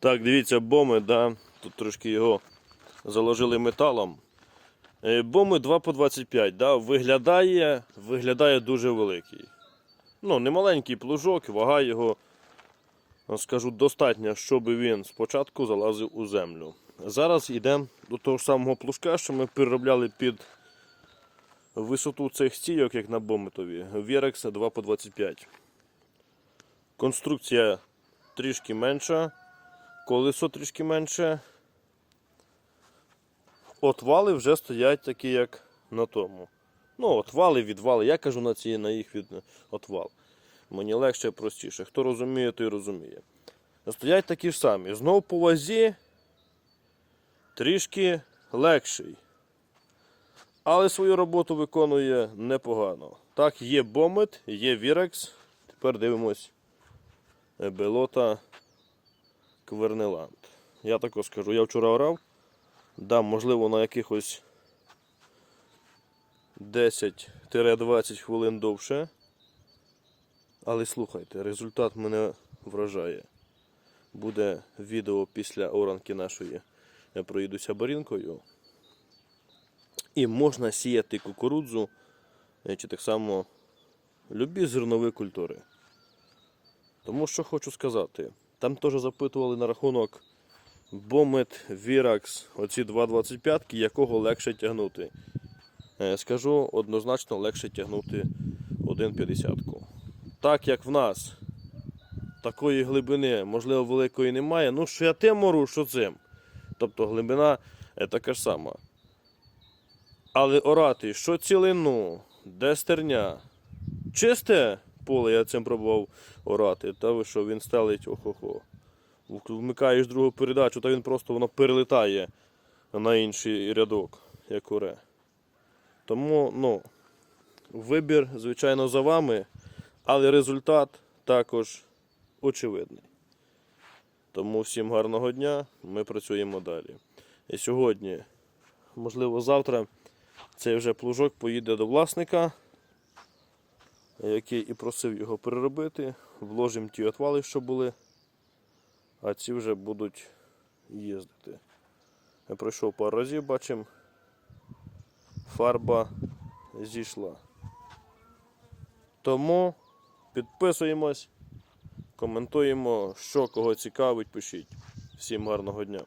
Так, дивіться, боми, да? тут трошки його заложили металом. Е, Боми 2 по 25, да? виглядає, виглядає дуже великий. Ну, не маленький плужок, вага його, ну, скажу, достатня, щоб він спочатку залазив у землю. Зараз йдемо до того ж самого плужка, що ми переробляли під висоту цих стійок, як на бометові. Вірекс 2 по 25. Конструкція трішки менша, колесо трішки менше. Отвали вже стоять такі, як на тому. Ну, отвали, відвали. Я кажу на ці на їх від отвал. Мені легше і простіше. Хто розуміє, той розуміє. Стоять такі ж самі. Знову по вазі трішки легший. Але свою роботу виконує непогано. Так, є Бомет, є Вірекс. Тепер дивимось Белота Квернеланд. Я також скажу, я вчора орав. Да, можливо, на якихось 10-20 хвилин довше. Але слухайте, результат мене вражає. Буде відео після оранки нашої. Я проїдуся барінкою. І можна сіяти кукурудзу е, чи так само любі зернові культури. Тому що хочу сказати, там теж запитували на рахунок Бомет, Віракс, оці 2,25, якого легше тягнути. Е, Скажу однозначно легше тягнути 1,50. Так як в нас такої глибини, можливо, великої немає, ну що я тим мору, що цим. Тобто глибина е, така ж сама. Але орати, що цілину, де стерня, чисте поле, я цим пробував орати, та ви що він стелить охо-хо. Вмикаєш другу передачу, та він просто воно перелітає на інший рядок, як оре. Тому, ну, вибір, звичайно, за вами, але результат також очевидний. Тому всім гарного дня, ми працюємо далі. І сьогодні, можливо, завтра цей вже плужок поїде до власника, який і просив його переробити. Вложимо ті отвали, що були, а ці вже будуть їздити. Я пройшов пару разів, бачимо, фарба зійшла. Тому підписуємось, коментуємо, що кого цікавить, пишіть. Всім гарного дня.